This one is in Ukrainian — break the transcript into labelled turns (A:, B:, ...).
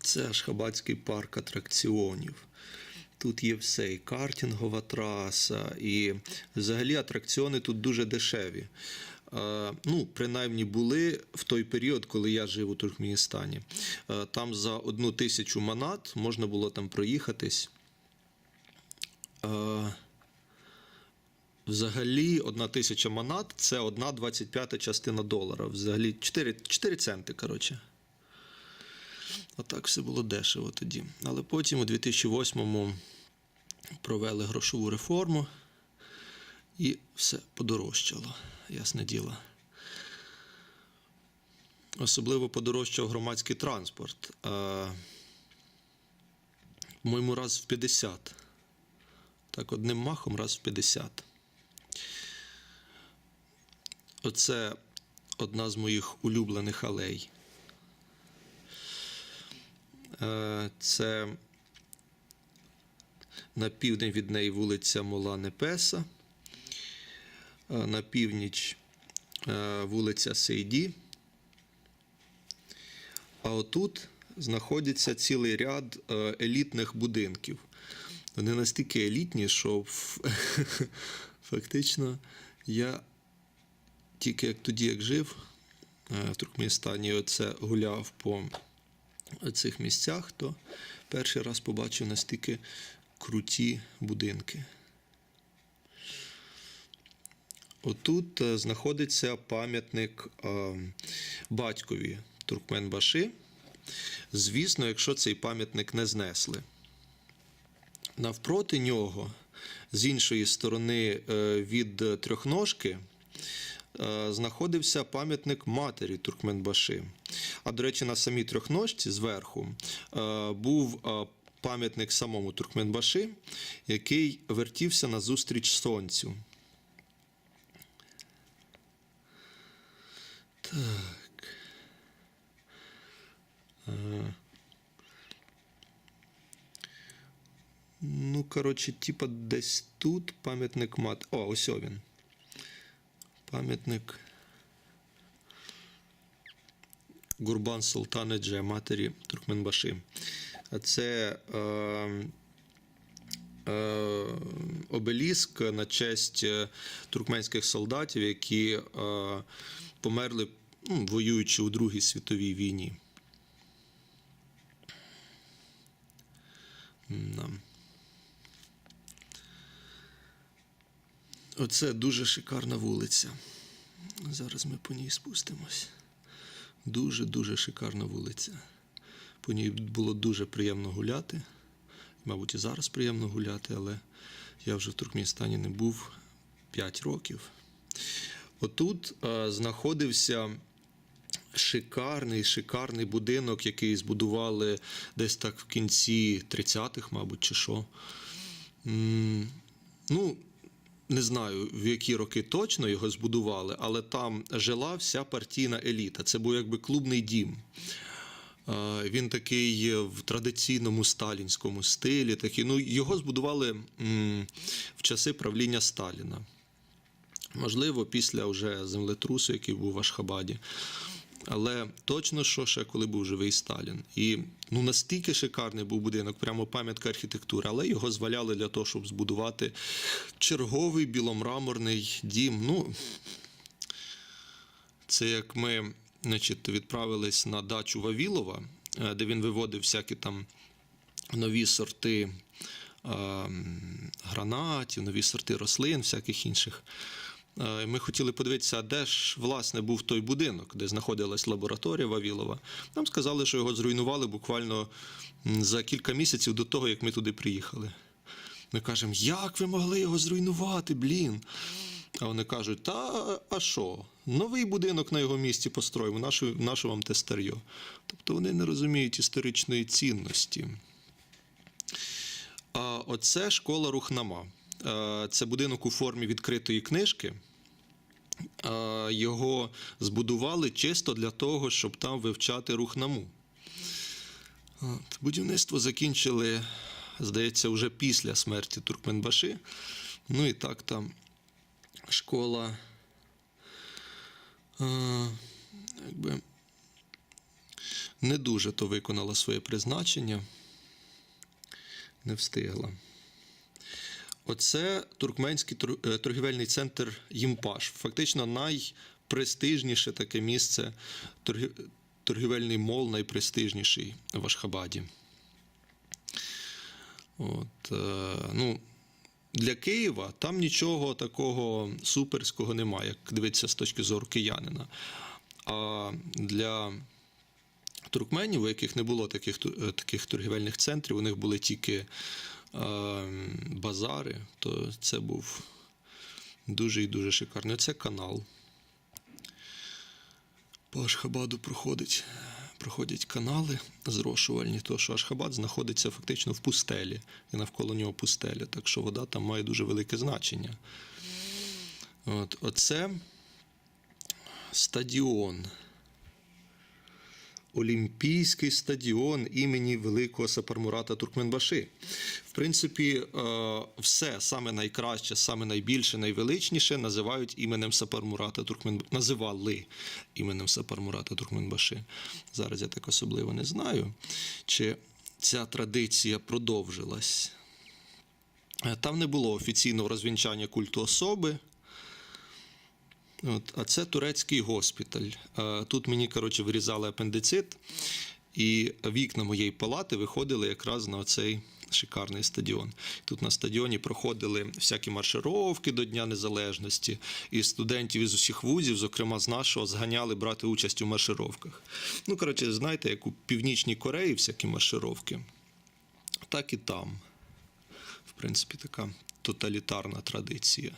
A: Це Ашхабадський парк атракціонів. Тут є все, і картингова траса, і взагалі атракціони тут дуже дешеві. Ну, принаймні були в той період, коли я жив у Туркменістані. Там за одну тисячу манат можна було там проїхатись. Взагалі, одна тисяча манат це одна 25 частина долара. Взагалі 4, 4 центи, коротше. Отак все було дешево тоді. Але потім у 2008-му провели грошову реформу і все подорожчало, ясне діло. Особливо подорожчав громадський транспорт. По-моєму, раз в 50. Так, одним махом раз в 50. Оце одна з моїх улюблених алей. Е, Це на південь від неї вулиця Мола Непеса, е, на північ е, вулиця Сейді. А отут знаходиться цілий ряд елітних будинків. Вони настільки елітні, що фактично я тільки як тоді, як жив в Туркменістані, оце гуляв по цих місцях, то перший раз побачив настільки круті будинки. Отут е, знаходиться пам'ятник е, батькові Туркменбаши. Звісно, якщо цей пам'ятник не знесли. Навпроти нього, з іншої сторони е, від трьохножки, знаходився пам'ятник матері Туркменбаши. А до речі, на самій трьохножці зверху е, був е, пам'ятник самому Туркменбаши, який вертівся назустріч сонцю. Так. Е, Ну, коротше, типа десь тут пам'ятник мат. О, ось він. Пам'ятник Гурбан Султанеджа, матері Туркменбаши. Це е, е, обеліск на честь е, туркменських солдатів, які е, померли, ну, воюючи у Другій світовій війні. Оце дуже шикарна вулиця. Зараз ми по ній спустимось. Дуже-дуже шикарна вулиця. По ній було дуже приємно гуляти. Мабуть, і зараз приємно гуляти, але я вже в Туркменістані не був 5 років. Отут е, знаходився шикарний, шикарний будинок, який збудували десь так в кінці 30-х, мабуть, чи що. М, Ну, не знаю, в які роки точно його збудували, але там жила вся партійна еліта. Це був якби клубний дім. Він такий в традиційному сталінському стилі. Такий, ну, його збудували в часи правління Сталіна. Можливо, після вже землетрусу, який був в Ашхабаді. Але точно, що ще коли був живий Сталін. І ну настільки шикарний був будинок, прямо пам'ятка архітектури, але його зваляли для того, щоб збудувати черговий біломраморний дім. Ну, це як ми значить, відправились на дачу Вавілова, е, де він виводив всякі там нові сорти е, гранатів, нові сорти рослин, всяких інших. Е, Ми хотіли подивитися, де ж власне був той будинок, де знаходилась лабораторія Вавілова. Нам сказали, що його зруйнували буквально за кілька місяців до того, як ми туди приїхали. Ми кажемо, як ви могли його зруйнувати, блін? А вони кажуть, та а що? Новий будинок на його місці построїмо, нашу, нашу вам те старьо. Тобто вони не розуміють історичної цінності. А оце школа Рухнама. Е, Це будинок у формі відкритої книжки. Е, Його збудували чисто для того, щоб там вивчати рухнаму. От. Будівництво закінчили, здається, вже після смерті Туркменбаши. Ну і так там школа. е, Якби, не дуже то виконала своє призначення, не встигла. Оце туркменський е, торгівельний центр Їмпаш. Фактично найпрестижніше таке місце, торгівельний мол найпрестижніший в Ашхабаді. От, е, ну, для Києва там нічого такого суперського немає, як дивитися з точки зору киянина. А для туркменів, у яких не було таких, е, таких торгівельних центрів, у них були тільки базари, то це був дуже і дуже шикарний. Це канал. По Ашхабаду проходить, проходять канали зрошувальні, тому що Ашхабад знаходиться фактично в пустелі, і навколо нього пустеля, так що вода там має дуже велике значення. От, оце стадіон. Олімпійський стадіон імені Великого Сапармурата Туркменбаши. В принципі, е, все саме найкраще, саме найбільше, найвеличніше називають іменем Сапармурата Туркмен... називали іменем Сапармурата Туркменбаши. Зараз я так особливо не знаю, чи ця традиція продовжилась. Е, Там не було офіційного розвінчання культу особи. От, а це турецький госпіталь. Тут мені, коротше, вирізали апендицит, і вікна моєї палати виходили якраз на цей шикарний стадіон. Тут на стадіоні проходили всякі маршировки до Дня Незалежності, і студентів із усіх вузів, зокрема з нашого, зганяли брати участь у маршировках. Ну, коротше, знаєте, як у Північній Кореї всякі маршировки, так і там. В принципі, така тоталітарна традиція.